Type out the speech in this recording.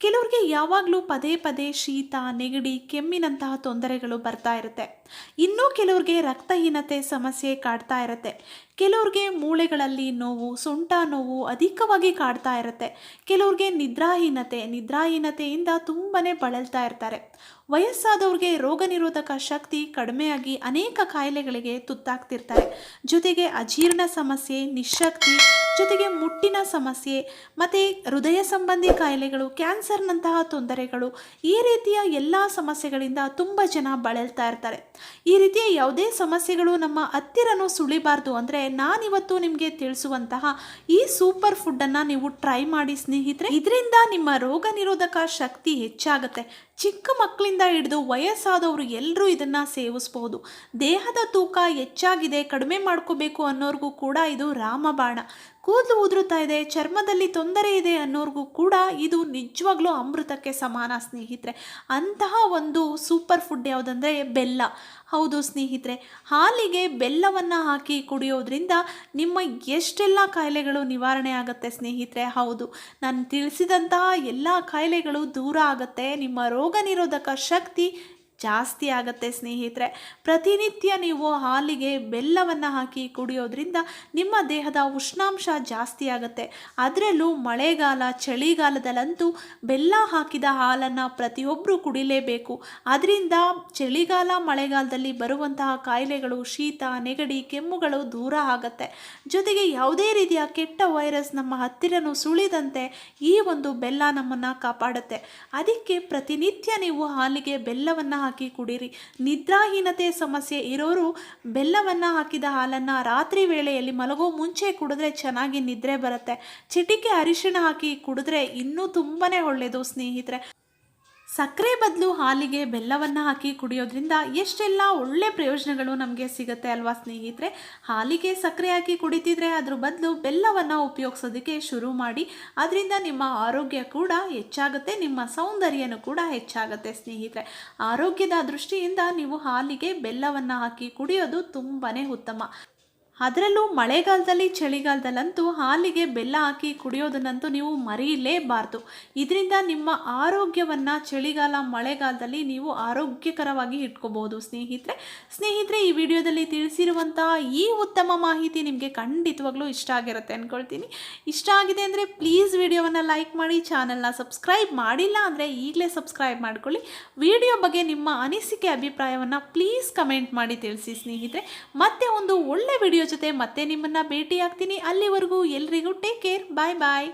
ಕೆಲವ್ರಿಗೆ ಯಾವಾಗಲೂ ಪದೇ ಪದೇ ಶೀತ, ನೆಗಡಿ, ಕೆಮ್ಮಿನಂತಹ ತೊಂದರೆಗಳು ಬರ್ತಾ ಇರುತ್ತೆ. ಇನ್ನೂ ಕೆಲವ್ರಿಗೆ ರಕ್ತಹೀನತೆ ಸಮಸ್ಯೆ ಕಾಡ್ತಾ ಇರುತ್ತೆ. ಕೆಲವ್ರಿಗೆ ಮೂಳೆಗಳಲ್ಲಿ ನೋವು, ಸೊಂಟ ನೋವು ಅಧಿಕವಾಗಿ ಕಾಡ್ತಾ ಇರುತ್ತೆ. ಕೆಲವ್ರಿಗೆ ನಿದ್ರಾಹೀನತೆ, ನಿದ್ರಾಹೀನತೆಯಿಂದ ತುಂಬಾ ಬಳಲ್ತಾ ಇರ್ತಾರೆ. ವಯಸ್ಸಾದವ್ರಿಗೆ ರೋಗ ನಿರೋಧಕ ಶಕ್ತಿ ಕಡಿಮೆಯಾಗಿ ಅನೇಕ ಕಾಯಿಲೆಗಳಿಗೆ ತುತ್ತಾಗ್ತಿರ್ತಾರೆ. ಜೊತೆಗೆ ಅಜೀರ್ಣ ಸಮಸ್ಯೆ, ನಿಶಕ್ತಿ, ಜೊತೆಗೆ ಮುಟ್ಟಿನ ಸಮಸ್ಯೆ, ಮತ್ತು ಹೃದಯ ಸಂಬಂಧಿ ಕಾಯಿಲೆಗಳು ಕ್ಯಾನ್ಸರ್ನಂತಹ ತೊಂದರೆಗಳು ಈ ರೀತಿಯ ಎಲ್ಲ ಸಮಸ್ಯೆಗಳಿಂದ ತುಂಬ ಜನ ಬಳಲ್ತಾ ಇರ್ತಾರೆ. ಈ ರೀತಿಯ ಯಾವುದೇ ಸಮಸ್ಯೆಗಳು ನಮ್ಮ ಹತ್ತಿರನೂ ಸುಳಿಬಾರ್ದು ಅಂದರೆ ನಾನಿವತ್ತು ನಿಮಗೆ ತಿಳಿಸುವಂತಹ ಈ ಸೂಪರ್ ಫುಡ್ಡನ್ನು ನೀವು ಟ್ರೈ ಮಾಡಿ ಸ್ನೇಹಿತರೆ. ಇದರಿಂದ ನಿಮ್ಮ ರೋಗ ನಿರೋಧಕ ಶಕ್ತಿ ಹೆಚ್ಚಾಗುತ್ತೆ. ಚಿಕ್ಕ ಮಕ್ಕಳಿಂದ ಹಿಡಿದು ವಯಸ್ಸಾದವರು ಎಲ್ಲರೂ ಇದನ್ನು ಸೇವಿಸ್ಬೋದು. ದೇಹದ ತೂಕ ಹೆಚ್ಚಾಗಿದೆ, ಕಡಿಮೆ ಮಾಡ್ಕೋಬೇಕು ಅನ್ನೋರಿಗೂ ಕೂಡ ಇದು ರಾಮಬಾಣ. ಕೂದಲು ಉದುರುತ್ತಾ ಇದೆ, ಚರ್ಮದಲ್ಲಿ ತೊಂದರೆ ಇದೆ ಅನ್ನೋರ್ಗೂ ಕೂಡ ಇದು ನಿಜವಾಗ್ಲೂ ಅಮೃತಕ್ಕೆ ಸಮಾನ, ಸ್ನೇಹಿತರೆ. ಅಂತಹ ಒಂದು ಸೂಪರ್ ಫುಡ್ ಯಾವುದಂದರೆ ಬೆಲ್ಲ. ಹೌದು ಸ್ನೇಹಿತರೆ, ಹಾಲಿಗೆ ಬೆಲ್ಲವನ್ನು ಹಾಕಿ ಕುಡಿಯೋದ್ರಿಂದ ನಿಮ್ಮ ಎಷ್ಟೆಲ್ಲ ಕಾಯಿಲೆಗಳು ನಿವಾರಣೆ ಆಗುತ್ತೆ ಸ್ನೇಹಿತರೆ? ಹೌದು, ನಾನು ತಿಳಿಸಿದಂತಹ ಎಲ್ಲ ಕಾಯಿಲೆಗಳು ದೂರ ಆಗುತ್ತೆ. ನಿಮ್ಮ ರೋಗ ನಿರೋಧಕ ಶಕ್ತಿ ಜಾಸ್ತಿ ಆಗುತ್ತೆ ಸ್ನೇಹಿತರೆ. ಪ್ರತಿನಿತ್ಯ ನೀವು ಹಾಲಿಗೆ ಬೆಲ್ಲವನ್ನು ಹಾಕಿ ಕುಡಿಯೋದ್ರಿಂದ ನಿಮ್ಮ ದೇಹದ ಉಷ್ಣಾಂಶ ಜಾಸ್ತಿ ಆಗುತ್ತೆ. ಅದರಲ್ಲೂ ಮಳೆಗಾಲ, ಚಳಿಗಾಲದಲ್ಲಂತೂ ಬೆಲ್ಲ ಹಾಕಿದ ಹಾಲನ್ನು ಪ್ರತಿಯೊಬ್ಬರು ಕುಡಿಲೇಬೇಕು. ಅದರಿಂದ ಚಳಿಗಾಲ, ಮಳೆಗಾಲದಲ್ಲಿ ಬರುವಂತಹ ಕಾಯಿಲೆಗಳು, ಶೀತ, ನೆಗಡಿ, ಕೆಮ್ಮುಗಳು ದೂರ ಆಗುತ್ತೆ. ಜೊತೆಗೆ ಯಾವುದೇ ರೀತಿಯ ಕೆಟ್ಟ ವೈರಸ್ ನಮ್ಮ ಹತ್ತಿರನೂ ಸುಳಿದಂತೆ ಈ ಒಂದು ಬೆಲ್ಲ ನಮ್ಮನ್ನು ಕಾಪಾಡುತ್ತೆ. ಅದಕ್ಕೆ ಪ್ರತಿನಿತ್ಯ ನೀವು ಹಾಲಿಗೆ ಬೆಲ್ಲವನ್ನು ಕುಡೀರಿ. ನಿದ್ರಾಹೀನತೆ ಸಮಸ್ಯೆ ಇರೋರು ಬೆಲ್ಲವನ್ನು ಹಾಕಿದ ಹಾಲನ್ನು ರಾತ್ರಿ ವೇಳೆಯಲ್ಲಿ ಮಲಗೋ ಮುಂಚೆ ಕುಡಿದ್ರೆ ಚೆನ್ನಾಗಿ ನಿದ್ರೆ ಬರುತ್ತೆ. ಚಿಟಿಕೆ ಅರಿಶಿಣ ಹಾಕಿ ಕುಡಿದ್ರೆ ಇನ್ನೂ ತುಂಬಾ ಒಳ್ಳೆಯದು ಸ್ನೇಹಿತರೆ. ಸಕ್ಕರೆ ಬದಲು ಹಾಲಿಗೆ ಬೆಲ್ಲವನ್ನು ಹಾಕಿ ಕುಡಿಯೋದ್ರಿಂದ ಎಷ್ಟೆಲ್ಲ ಒಳ್ಳೆ ಪ್ರಯೋಜನಗಳು ನಮಗೆ ಸಿಗುತ್ತೆ ಅಲ್ವಾ ಸ್ನೇಹಿತರೆ? ಹಾಲಿಗೆ ಸಕ್ಕರೆ ಹಾಕಿ ಕುಡಿತಿದ್ರೆ ಅದ್ರ ಬದಲು ಬೆಲ್ಲವನ್ನು ಉಪಯೋಗಿಸೋದಕ್ಕೆ ಶುರು ಮಾಡಿ, ಅದರಿಂದ ನಿಮ್ಮ ಆರೋಗ್ಯ ಕೂಡ ಹೆಚ್ಚಾಗುತ್ತೆ, ನಿಮ್ಮ ಸೌಂದರ್ಯನೂ ಕೂಡ ಹೆಚ್ಚಾಗುತ್ತೆ ಸ್ನೇಹಿತರೆ. ಆರೋಗ್ಯದ ದೃಷ್ಟಿಯಿಂದ ನೀವು ಹಾಲಿಗೆ ಬೆಲ್ಲವನ್ನು ಹಾಕಿ ಕುಡಿಯೋದು ತುಂಬಾ ಉತ್ತಮ. ಅದರಲ್ಲೂ ಮಳೆಗಾಲದಲ್ಲಿ, ಚಳಿಗಾಲದಲ್ಲಂತೂ ಹಾಲಿಗೆ ಬೆಲ್ಲ ಹಾಕಿ ಕುಡಿಯೋದನ್ನಂತೂ ನೀವು ಮರೆಯಲೇಬಾರ್ದು. ಇದರಿಂದ ನಿಮ್ಮ ಆರೋಗ್ಯವನ್ನು ಚಳಿಗಾಲ, ಮಳೆಗಾಲದಲ್ಲಿ ನೀವು ಆರೋಗ್ಯಕರವಾಗಿ ಇಟ್ಕೋಬೋದು ಸ್ನೇಹಿತರೆ ಸ್ನೇಹಿತರೆ, ಈ ವಿಡಿಯೋದಲ್ಲಿ ತಿಳಿಸಿರುವಂತಹ ಈ ಉತ್ತಮ ಮಾಹಿತಿ ನಿಮಗೆ ಖಂಡಿತವಾಗ್ಲೂ ಇಷ್ಟ ಆಗಿರುತ್ತೆ ಅಂದ್ಕೊಳ್ತೀನಿ ಇಷ್ಟ ಆಗಿದೆ ಅಂದರೆ ಪ್ಲೀಸ್ ವಿಡಿಯೋವನ್ನು ಲೈಕ್ ಮಾಡಿ, ಚಾನಲ್ನ ಸಬ್ಸ್ಕ್ರೈಬ್ ಮಾಡಿಲ್ಲ ಅಂದರೆ ಈಗಲೇ ಸಬ್ಸ್ಕ್ರೈಬ್ ಮಾಡ್ಕೊಳ್ಳಿ. ವಿಡಿಯೋ ಬಗ್ಗೆ ನಿಮ್ಮ ಅನಿಸಿಕೆ, ಅಭಿಪ್ರಾಯವನ್ನು ಪ್ಲೀಸ್ ಕಮೆಂಟ್ ಮಾಡಿ ತಿಳಿಸಿ ಸ್ನೇಹಿತರೆ. ಮತ್ತೆ ಒಂದು ಒಳ್ಳೆ ವಿಡಿಯೋ ಜೊತೆ ಮತ್ತೆ ನಿಮ್ಮನ್ನು ಭೇಟಿ ಆಗ್ತೀನಿ ಅಲ್ಲಿವರೆಗೂ ಎಲ್ರಿಗೂ ಟೇಕ್ ಕೇರ್ ಬಾಯ್ ಬಾಯ್